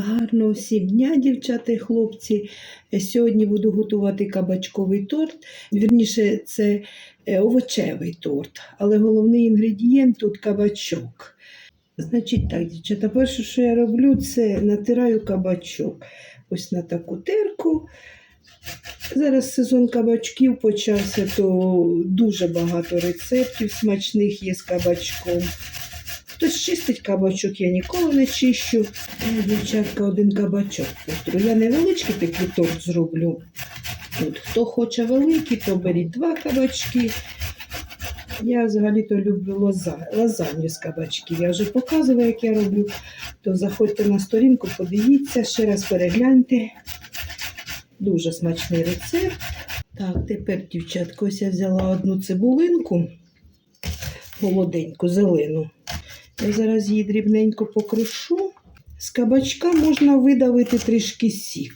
Гарного всім дня, дівчата і хлопці. Е, Сьогодні буду готувати кабачковий торт. Вірніше, це е, овочевий торт, але головний інгредієнт тут кабачок. Значить так, дівчата, перше, що я роблю, це натираю кабачок. Ось на таку терку. Зараз сезон кабачків почався, то дуже багато рецептів смачних є з кабачком. Хтось чистить кабачок, я ніколи не чищу. Я, дівчатка, один кабачок постру. Я невеличкий такий торт зроблю. От, хто хоче великий, то беріть два кабачки. Я взагалі-то люблю лоза, лазанью з кабачків. Я вже показувала, як я роблю. То заходьте на сторінку, подивіться, ще раз перегляньте. Дуже смачний рецепт. Так, тепер, дівчатка, ось я взяла одну цибулинку, молоденьку, зелену. Я зараз її дрібненько покрушу. З кабачка можна видавити трішки сік.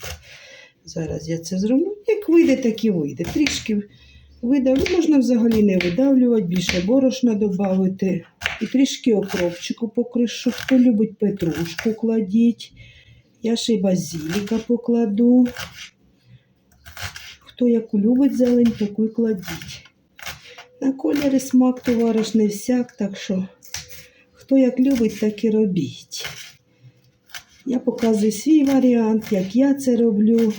Зараз я це зроблю. Як вийде, так і вийде. Трішки видавлю. Можна взагалі не видавлювати, більше борошна додати. І трішки окропчику покришу. Хто любить петрушку, кладіть. Я ще й базіліка покладу. Хто яку любить зелень, таку й кладіть. На кольори смак товариш не всяк, так що хто як любить, так і робіть. Я показую свій варіант, як я це роблю.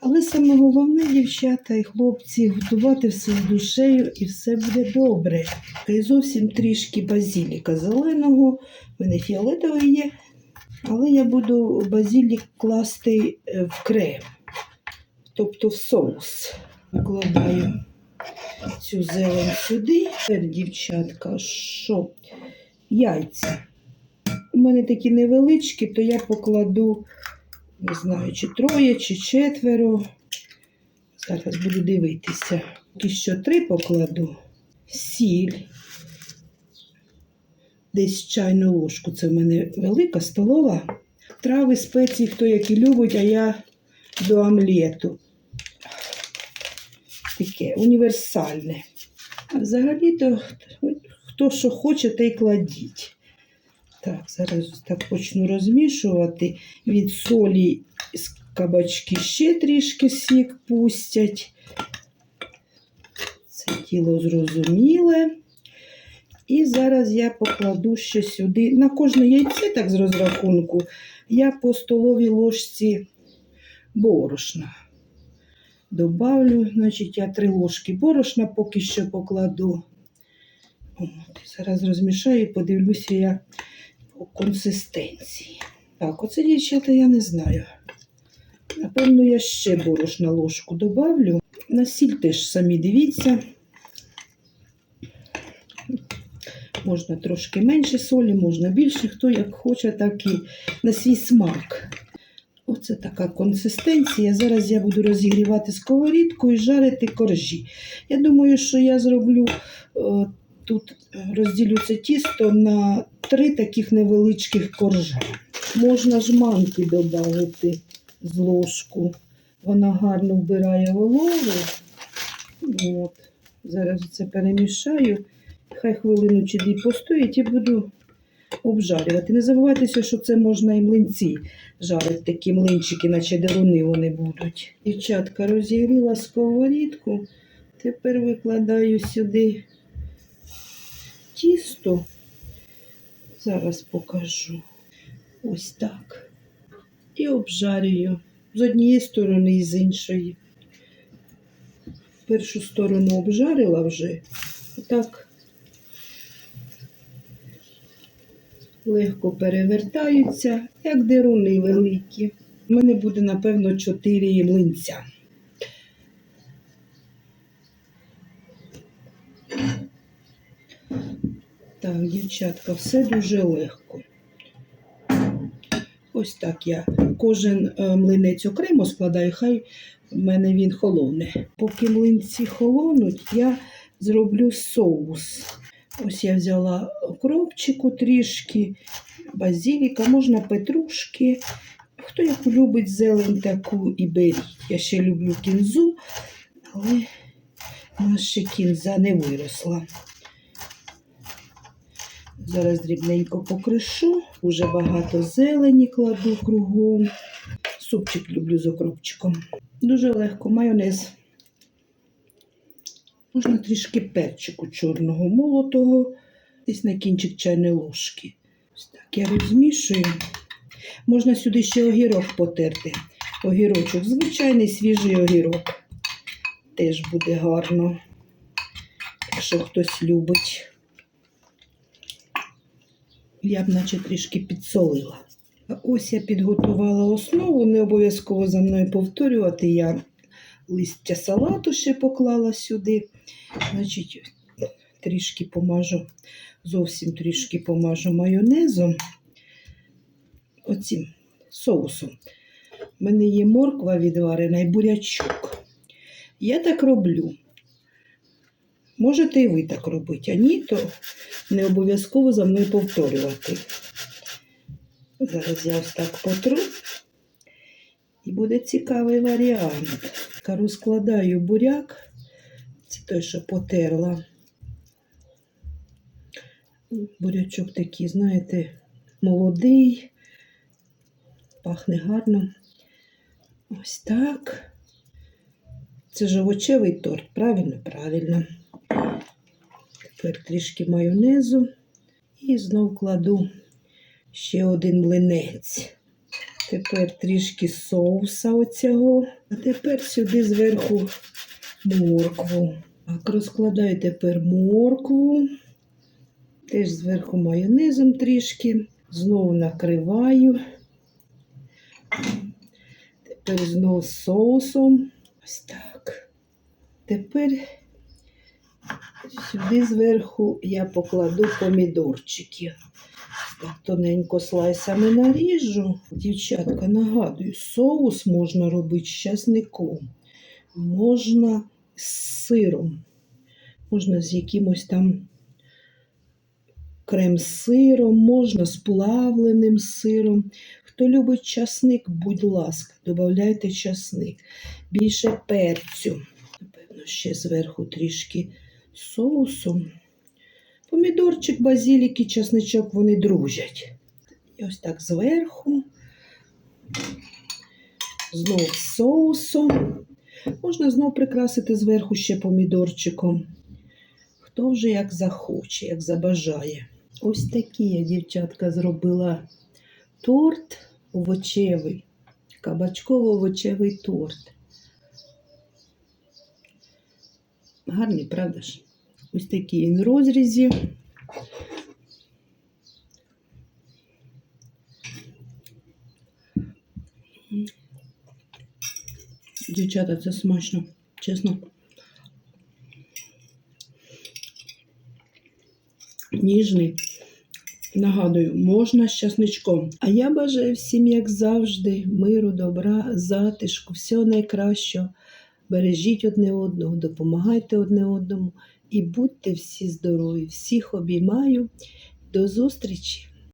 Але саме головне, дівчата і хлопці, готувати все з душею і все буде добре. Та й зовсім трішки базіліка зеленого, в мене фіолетовий є, але я буду базілік класти е, в крем, тобто в соус. Викладаю цю зелень сюди. Тепер, дівчатка, що яйця. У мене такі невеличкі, то я покладу, не знаю, чи троє, чи четверо. Зараз буду дивитися. Поки що три покладу. Сіль. Десь чайну ложку. Це в мене велика столова. Трави, спеції, хто які любить, а я до омлету. Таке універсальне. А взагалі-то хто що хоче, те й кладіть. Так, зараз так почну розмішувати. Від солі з кабачки ще трішки сік пустять. Це тіло зрозуміле. І зараз я покладу ще сюди. На кожне яйце, так з розрахунку, я по столовій ложці борошна. Добавлю, значить, я три ложки борошна поки що покладу. От, зараз розмішаю і подивлюся я по консистенції. Так, оце, дівчата, я не знаю. Напевно, я ще борошна ложку добавлю. На сіль теж самі дивіться. Можна трошки менше солі, можна більше, хто як хоче, так і на свій смак. Оце така консистенція. Зараз я буду розігрівати сковорідку і жарити коржі. Я думаю, що я зроблю е, тут розділю це тісто на три таких невеличких коржа. Можна жманки додати з ложку. Вона гарно вбирає вологу. От. Зараз це перемішаю. Хай хвилину чи дві постоїть і буду обжарювати. Не забувайтеся, що це можна і млинці жарити, такі млинчики, наче деруни вони будуть. Дівчатка розігріла сковорідку. Тепер викладаю сюди тісто. Зараз покажу. Ось так. І обжарюю з однієї сторони і з іншої. Першу сторону обжарила вже. Отак легко перевертаються, як деруни великі. У мене буде, напевно, 4 млинця. Так, дівчатка, все дуже легко. Ось так я кожен е, млинець окремо складаю, хай в мене він холоне. Поки млинці холонуть, я зроблю соус. Ось я взяла кропчику трішки, базиліка, можна петрушки. Хто яку любить зелень таку і беріть. Я ще люблю кінзу, але ще кінза не виросла. Зараз дрібненько покришу, уже багато зелені кладу кругом. Супчик люблю з окропчиком. Дуже легко, майонез. Можна трішки перчику чорного молотого, десь на кінчик чайної ложки. Ось так я розмішую. Можна сюди ще огірок потерти. Огірочок, звичайний свіжий огірок. Теж буде гарно, якщо хтось любить. Я б наче трішки підсолила. Ось я підготувала основу, не обов'язково за мною повторювати. Я листя салату ще поклала сюди. Значить, трішки помажу, зовсім трішки помажу майонезом. Оцім соусом. У мене є морква відварена і бурячок. Я так роблю. Можете і ви так робити, а ні, то не обов'язково за мною повторювати. Зараз я ось так потру. І буде цікавий варіант. Розкладаю буряк. Це той, що потерла. Бурячок такий, знаєте, молодий, пахне гарно. Ось так. Це ж торт, правильно? Правильно. Тепер трішки майонезу і знов кладу ще один млинець. Тепер трішки соуса оцього. А тепер сюди зверху моркву. Так, розкладаю тепер моркву. Теж зверху майонезом трішки. Знову накриваю. Тепер знову соусом. Ось так. Тепер сюди зверху я покладу помідорчики. Тоненько слайсами наріжу. Дівчатка, нагадую, соус можна робити з часником, можна з сиром, можна з якимось там крем-сиром, можна з плавленим сиром. Хто любить часник, будь ласка, додавайте часник. Більше перцю. Напевно, ще зверху трішки соусу. Помідорчик, базілік і часничок вони дружать. І ось так зверху. Знов соусом. Можна знов прикрасити зверху ще помідорчиком. Хто вже як захоче, як забажає. Ось такий я, дівчатка, зробила торт овочевий, кабачково-овочевий торт. Гарний, правда ж? Ось такий він розрізі. Дівчата, це смачно, чесно. Ніжний. Нагадую, можна з часничком. А я бажаю всім, як завжди, миру, добра, затишку, всього найкращого. Бережіть одне одного, допомагайте одне одному і будьте всі здорові. Всіх обіймаю. До зустрічі!